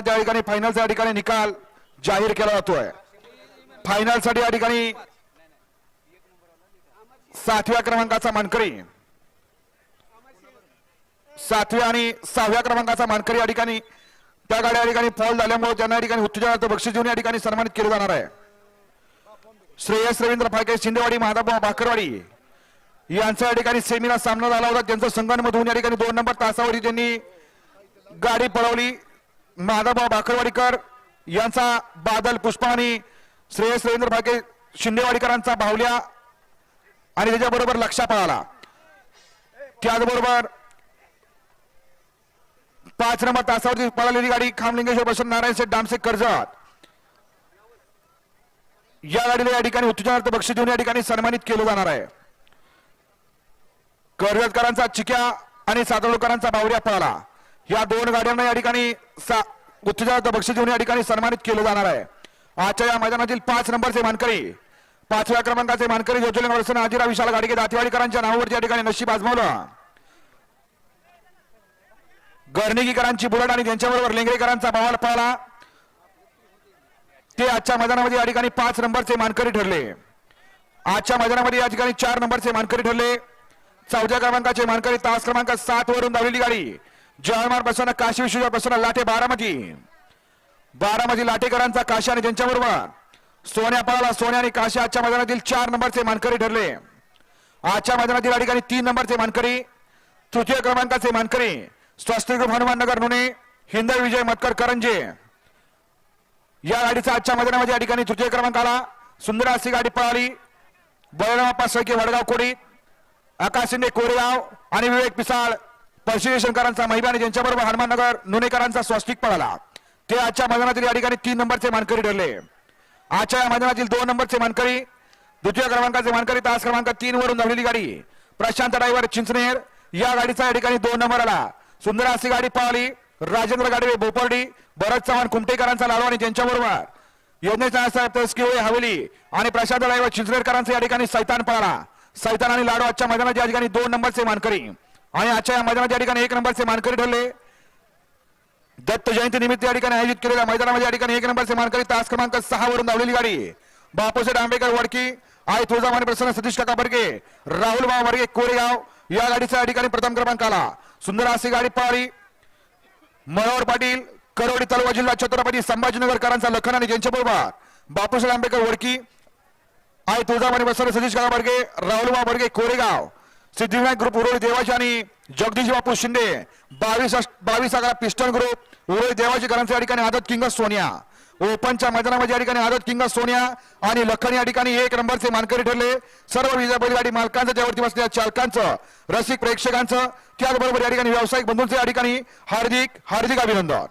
त्या ठिकाणी फायनलचा या ठिकाणी निकाल जाहीर केला जातोय. फायनलसाठी या ठिकाणी सातव्या क्रमांकाचा मानकरी. सातव्या आणि सहाव्या क्रमांकाचा मानकरी या ठिकाणी त्या गाड्या ठिकाणी फॉल झाल्यामुळे त्यांना या ठिकाणी उत्तेजनार्थ बक्षीस देऊन या ठिकाणी सन्मानित केलं जाणार आहे. श्रेयस रवींद्र फाळके शिंदेवाडी महादाबा भाकरवाडी यांचा या ठिकाणी सेमीला सामना झाला होता. त्यांचा संघांमधून या ठिकाणी दोन नंबर तासावरती त्यांनी गाडी पळवली. माधवभाऊ भाकरवाडीकर यांचा बादल पुष्पाणी श्रेयस रवींद्र फाळके शिंदेवाडीकरांचा बाहुल्या आणि त्याच्याबरोबर लक्षा पळाला त्याचबरोबर पाच नंबर तासावरती पळालेली गाडी खामलिंगेश्वर बसून नारायण शेठ डामसे कर्जत. या गाडीला या ठिकाणी उत्तेजनार्थ बक्षीस देऊन या ठिकाणी सन्मानित केलं जाणार आहे. कर्जतकरांचा चिक्या आणि सातवडकरांचा बावऱ्या पळाला. या दोन गाड्यांना या ठिकाणी सा- उत्तेजनार्थ बक्षीस देऊन या ठिकाणी सन्मानित केलं जाणार आहे. आजच्या या मैदानातील पाच नंबरचे मानकरी पाचव्या क्रमांकाचे मानकरी ज्योतिर्लिंग आजीरा विशाल गाडगे दातेवाडीकरांच्या नावावरती या ठिकाणी नशीब आजमावलं. गर्णिकीकरांची बुलट आणि त्यांच्याबरोबर लेंगरेकरांचा बवाल पळाला ते आजच्या मैदानामध्ये या ठिकाणी पाच नंबरचे मानकरी ठरले. आजच्या मैदानामध्ये या ठिकाणी चार नंबरचे मानकरी ठरले. चौथ्या क्रमांकाचे मानकरी तास क्रमांक सात वरून धावलेली गाडी. जयमार बसवणं काशी विश्वजा बसवणं लाटे बारामती. बारामती लाटेकरांचा काशी आणि त्यांच्याबरोबर सोन्या पळाला सोन्या आणि काशी आजच्या मैदानातील चार नंबरचे मानकरी ठरले. आजच्या मैदानातील या ठिकाणी तीन नंबरचे मानकरी तृतीय क्रमांकाचे मानकरी स्वस्तिक हनुमाननगर हनुमान नगर नुने हिंद विजय मतकर करंजे. या गाडीचा आजच्या मैदानामध्ये या ठिकाणी तृतीय क्रमांकाला सुंदर अशी गाडी पळाली. बळरामप्पा सळके वडगाव कोडी आकाशिंदे कोरेगाव आणि विवेक पिसाळ. शंकरांचा महिबा आणि त्यांच्याबरोबर हनुमाननगर नुनेकरांचा स्वस्तिक पळाला. ते आजच्या मैदानातील या ठिकाणी तीन नंबरचे मानकरी ठरले. आजच्या या मैदानातील दोन नंबरचे मानकरी द्वितीय क्रमांकाचे मानकरी तास क्रमांक तीन वरून धावलेली गाडी प्रशांत ड्रायव्हर चिंचनेर या गाडीचा या ठिकाणी दोन नंबर आला. सुंदर अशी गाडी पळाली. राजेंद्र गाडवे बोपर्डी भरत चव्हाण कुमटेकरांचा लाडू आणि त्यांच्याबरोबर योजनेचा साहेब तस्किवे हवेली आणि प्रशांत ड्रायव्हर चिंचनेरकरांचा या ठिकाणी सैतान पळाला. सैतान आणि लाडू आजच्या मैदानाच्या या ठिकाणी दोन नंबरचे मानकरी. आणि आजच्या या मैदानाच्या या ठिकाणी एक नंबरचे मानकरी ठरले. दत्त जयंती निमित्त या ठिकाणी आयोजित केलेल्या मैदानामध्ये या ठिकाणी एक नंबरचे मानकरी तास क्रमांक सहा वरून धावलेली गाडी. बापूसाहेब आंबेडकर वडकी आई तुळजामाने प्रसन्न सतीश काका बर्गे राहुल बा वर्गे कोरेगाव या गाडीचा या ठिकाणी प्रथम क्रमांक आला. सुंदर अशी गाडी पाळी. मनोहर पाटील करोडी तलवा जिल्हा छत्रपती संभाजीनगरकरांचा लखन आणि त्यांच्याबरोबर बापूसाहेब आंबेकर वडकी आई तुळजामाने प्रसन्न सतीश काका बर्गे राहुल बा बर्गे कोरेगाव. सिद्धिविनायक ग्रुप उरोळी देवाची आणि जगदीश बापू शिंदे. बावीस बावीस अकरा पिस्टन ग्रुप उरोळी देवाची करांचा या ठिकाणी आदत किंग सोनिया. ओपनच्या मैदानामध्ये या ठिकाणी आदत किंग सोनिया आणि लखन या ठिकाणी एक नंबरचे मानकरी ठरले. सर्व विजय बैलगाडी मालकांचं त्यावरती बसलेल्या चालकांचं रसिक प्रेक्षकांचं त्याचबरोबर या ठिकाणी व्यावसायिक बंधूंचं या ठिकाणी हार्दिक हार्दिक अभिनंदन.